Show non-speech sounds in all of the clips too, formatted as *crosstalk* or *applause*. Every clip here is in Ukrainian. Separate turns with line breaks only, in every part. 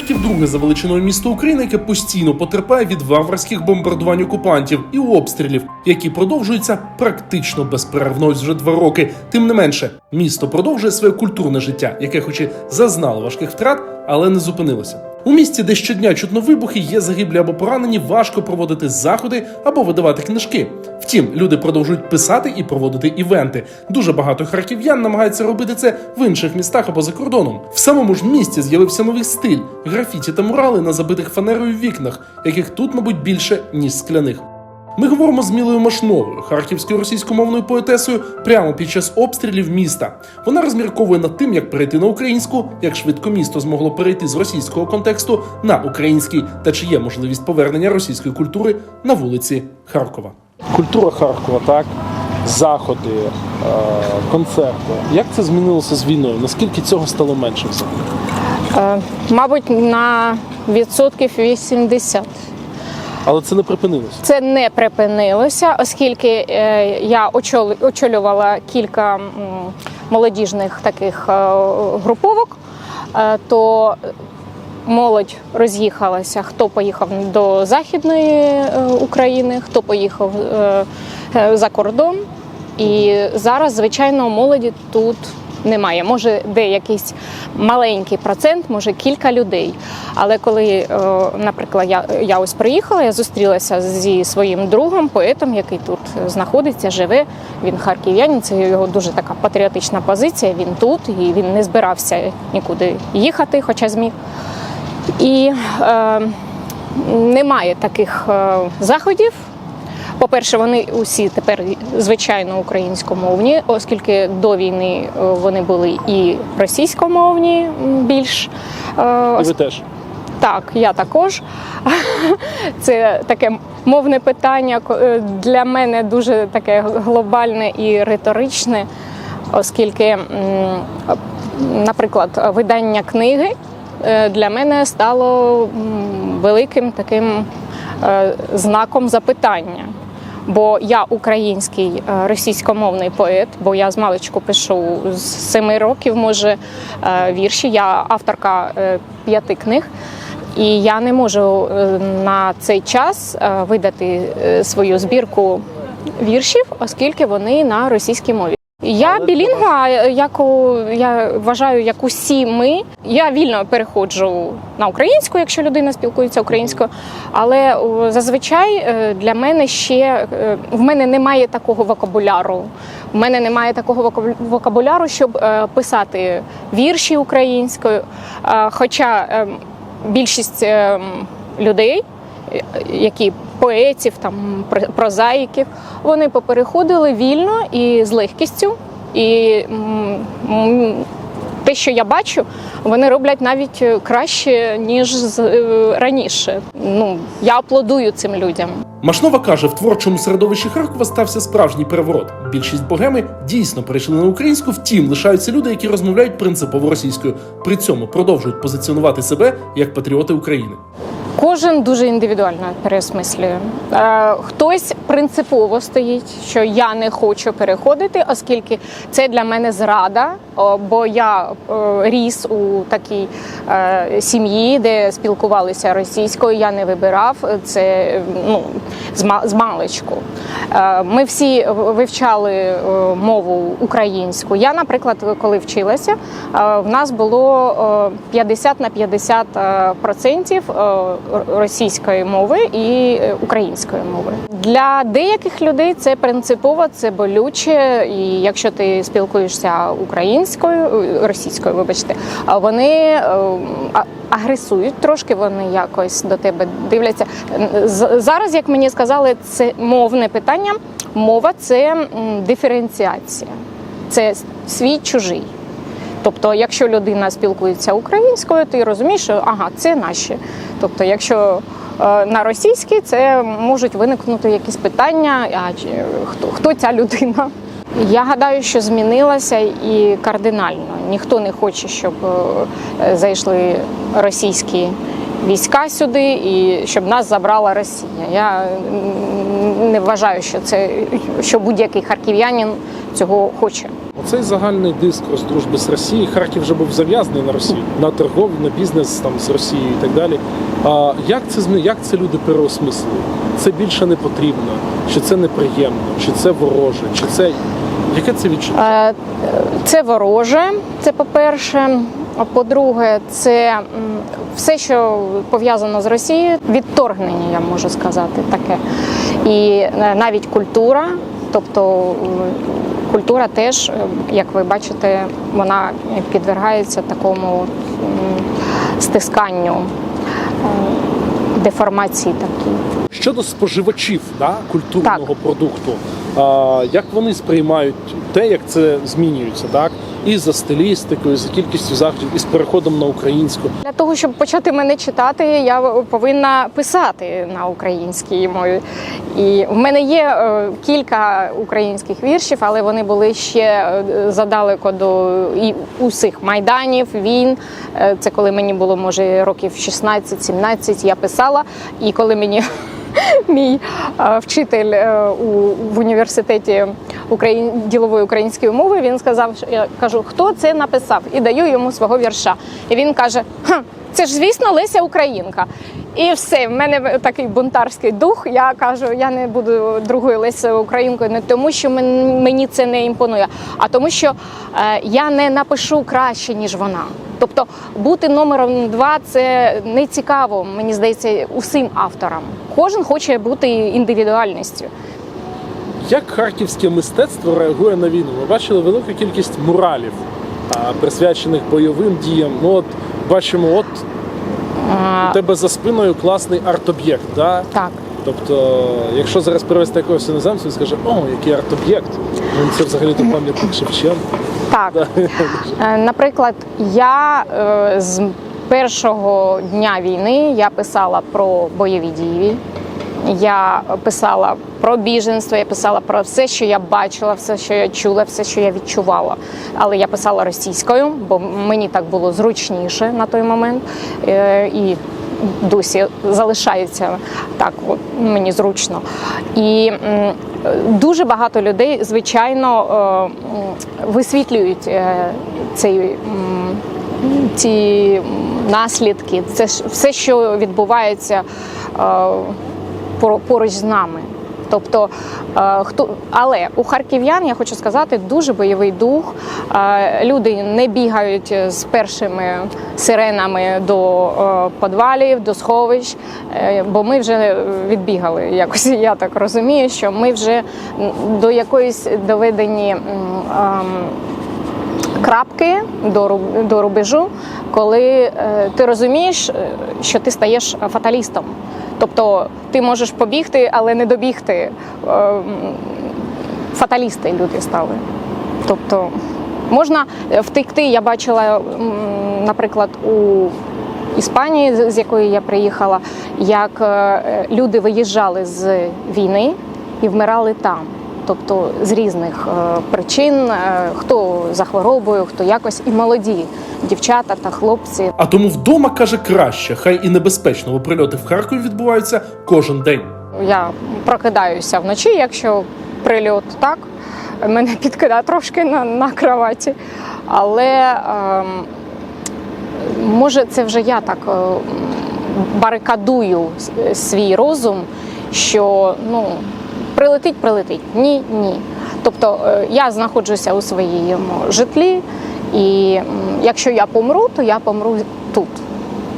Харків друге за величиною місто України, яке постійно потерпає від варварських бомбардувань окупантів і обстрілів, які продовжуються практично безперервно ось вже два роки. Тим не менше, місто продовжує своє культурне життя, яке, хоч і зазнало важких втрат, але не зупинилося. У місті, де щодня чутно вибухи, є загиблі або поранені, важко проводити заходи або видавати книжки. Втім, люди продовжують писати і проводити івенти. Дуже багато харків'ян намагаються робити це в інших містах або за кордоном. В самому ж місті з'явився новий стиль графіті та мурали на забитих фанерою вікнах, яких тут, мабуть, більше ніж скляних. Ми говоримо з Мілою Машновою, харківською російськомовною поетесою, прямо під час обстрілів міста. Вона розмірковує над тим, як перейти на українську, як швидко місто змогло перейти з російського контексту на український та чи є можливість повернення російської культури на вулиці Харкова. Культура Харкова, так заходи, е, концерти. Як це змінилося з війною? Наскільки цього стало менше взагалі?
Е, Мабуть, на відсотків 80.
Але це не припинилося.
Це не припинилося, оскільки е, я очолювала кілька молодіжних таких е, груповок, е, то молодь роз'їхалася. Хто поїхав до Західної України, хто поїхав за кордон. І зараз, звичайно, молоді тут немає. Може, де якийсь маленький процент, може кілька людей. Але коли, е, наприклад, я, я ось приїхала, я зустрілася зі своїм другом, поетом, який тут знаходиться, живе. Він харків'янин, це його дуже така патріотична позиція. Він тут і він не збирався нікуди їхати, хоча зміг. І е, немає таких е, заходів. По-перше, вони усі тепер звичайно українськомовні, оскільки до війни е, вони були і російськомовні більш. Е,
І ви теж.
так, я також. *laughs* Це таке мовне питання е, для мене дуже таке глобальне і риторичне, оскільки, наприклад, видання книги для мене стало великим таким знаком запитання. Бо я український е, російськомовний поет, бо я з маличку пишу з семи років, може, е, вірші. Я авторка е, п'яти книг. І я не можу на цей час видати свою збірку віршів, оскільки вони на російській мові. Я білінгва, як у- я вважаю, як усі ми. Я вільно переходжу на українську, якщо людина спілкується українською. Але зазвичай е, для мене ще е, в мене немає такого вокабуляру. В мене немає такого вокабу- вокабуляру, щоб е, писати вірші українською. Е, Хоча е, більшість е, людей, е, які поетів, там про- прозаїків, вони попереходили вільно і з легкістю. І те, що я бачу, вони роблять навіть е, краще ніж е, раніше. Ну я аплодую цим людям.
Машнова каже, в творчому середовищі Харкова стався справжній переворот. Більшість богеми дійсно перейшли на українську, втім лишаються люди, які розмовляють принципово російською. При цьому продовжують позиціонувати себе як патріоти України.
Кожен дуже індивідуально переосмислює. Е, хтось принципово стоїть, що я не хочу переходити, оскільки це для мене зрада. Бо я е, ріс у такій е, сім'ї, де спілкувалися російською. Я не вибирав це ну, з маличку. Ми всі вивчали мову українську. Я, наприклад, коли вчилася, в нас було е, 50 на 50 е, процентів російської мови і е, української мови. Для деяких людей це принципово, це болюче, і якщо ти спілкуєшся українською, е, російською, вибачте, вони е, агресують трошки, вони якось до тебе дивляться. Зараз, як мені сказали, це мовне питання. Мова це диференціація, це свій чужий. Тобто, якщо людина спілкується українською, ти розумієш, що ага, це наші. Тобто, якщо е, на російській, це можуть виникнути якісь питання, а хто, хто ця людина. Я гадаю, що змінилася і кардинально. Ніхто не хоче, щоб е, зайшли російські війська сюди і щоб нас забрала Росія. Я не вважаю, що це що будь-який харків'янин цього хоче.
Цей загальний дискурс дружби з Росією, Харків вже був зав'язаний на Росію, на торговлю, на бізнес там з Росією і так далі. А як це змі- як це люди переосмислили? Це більше не потрібно, чи це неприємно, чи це вороже, чи це яке це відчуття?
Це вороже, це по-перше. А по-друге, це все, що пов'язано з Росією, відторгнення, я можу сказати, таке. І е, навіть культура, тобто культура теж, е, як ви бачите, вона підвергається такому стисканню, е, деформації такій.
Щодо споживачів да, культурного продукту, а, як вони сприймають те, як це змінюється, так? І за стилістикою, і за кількістю заходів, і з переходом на українську.
Для того, щоб почати мене читати, я повинна писати на українській мові. І в мене є е, кілька українських віршів, але вони були ще е, задалеко до і усіх майданів, війн. Е, Це коли мені було може років 16-17, я писала. І коли мені *laughs* мій вчитель е, в університеті Україн... ділової української мови. Він сказав, що я кажу, хто це написав, і даю йому свого вірша. І він каже: «Хм, це ж звісно Леся Українка. І все, в мене такий бунтарський дух. Я кажу, я не буду другою Лесею Українкою, не тому, що мені це не імпонує, а тому, що е, я не напишу краще, ніж вона. Тобто бути номером два це не цікаво, мені здається, усім авторам. Кожен хоче бути індивідуальністю.
Як харківське мистецтво реагує на війну? Ми бачили велику кількість муралів, присвячених бойовим діям. Ну от бачимо, от у тебе за спиною класний арт-об'єкт. Да?
Так.
Тобто, якщо зараз привести якогось іноземця, він скаже, о, який арт-об'єкт. Ну, це взагалі то пам'ятник Шевченка.
Так, Е, наприклад, я е, з першого дня війни я писала про бойові дії. Я писала про біженство, я писала про все, що я бачила, все, що я чула, все, що я відчувала. Але я писала російською, бо мені так було зручніше на той момент. Е, І досі залишається так, от, мені зручно. І дуже багато людей, звичайно, е, висвітлюють е, цей. Ці наслідки, це все, що відбувається е, поруч з нами. Тобто, е, хто але у харків'ян я хочу сказати дуже бойовий дух. Е, Люди не бігають з першими сиренами до е, подвалів, до сховищ, бо ми вже відбігали. Якось *laughs* я так розумію, що ми вже до якоїсь доведені. ем, крапки до, до рубежу, коли е, ти розумієш, що ти стаєш фаталістом. Тобто ти можеш побігти, але не добігти. Е, Фаталісти люди стали. Тобто можна втекти. Я бачила, наприклад, у Іспанії, з з якої я приїхала, як е, люди виїжджали з війни і вмирали там. Тобто з різних е, причин, е, хто за хворобою, хто якось, і молоді дівчата та хлопці.
А тому вдома каже краще, хай і небезпечно, бо прильоти в Харкові відбуваються кожен день.
Я прокидаюся вночі, якщо прильот так, мене підкидає трошки на, на кроваті. Але ем, може це вже я так е, барикадую свій розум, що ну, прилетить, прилетить. Ні, ні. Тобто е, я знаходжуся у своєму житлі, і якщо я помру, то я помру тут,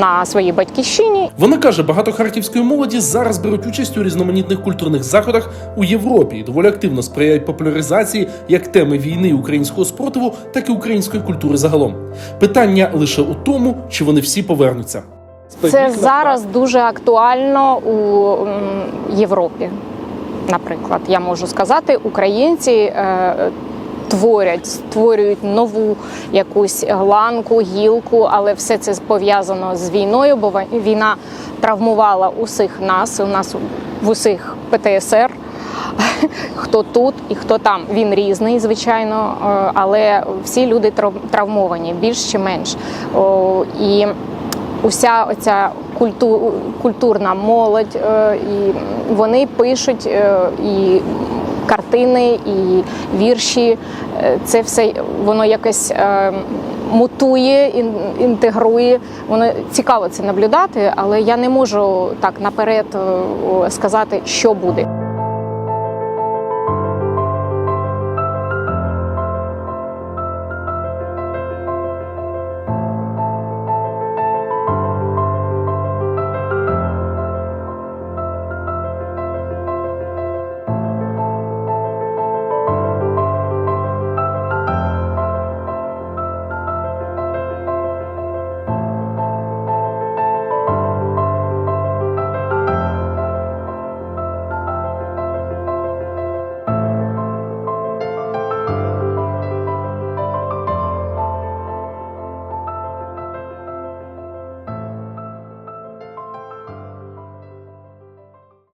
на своїй батьківщині,
Вона каже, багато харківської молоді зараз беруть участь у різноманітних культурних заходах у Європі і доволі активно сприяють популяризації як теми війни українського спротиву, так і української культури загалом. Питання лише у тому, чи вони всі повернуться.
Це зараз дуже актуально у Європі. Наприклад, я можу сказати, українці е, творять, створюють нову якусь ланку, гілку, але все це пов'язано з війною, бо війна травмувала усіх нас. У нас в усіх ПТСР. *laughs* Хто тут і хто там. Він різний, звичайно, е, але всі люди трав- травмовані, більш чи менш. І уся оця культурна молодь, е, і вони пишуть е, і картини, і вірші е, це все воно якось мутує, ін- інтегрує. Воно цікаво це наблюдати, але я не можу так наперед сказати, що буде.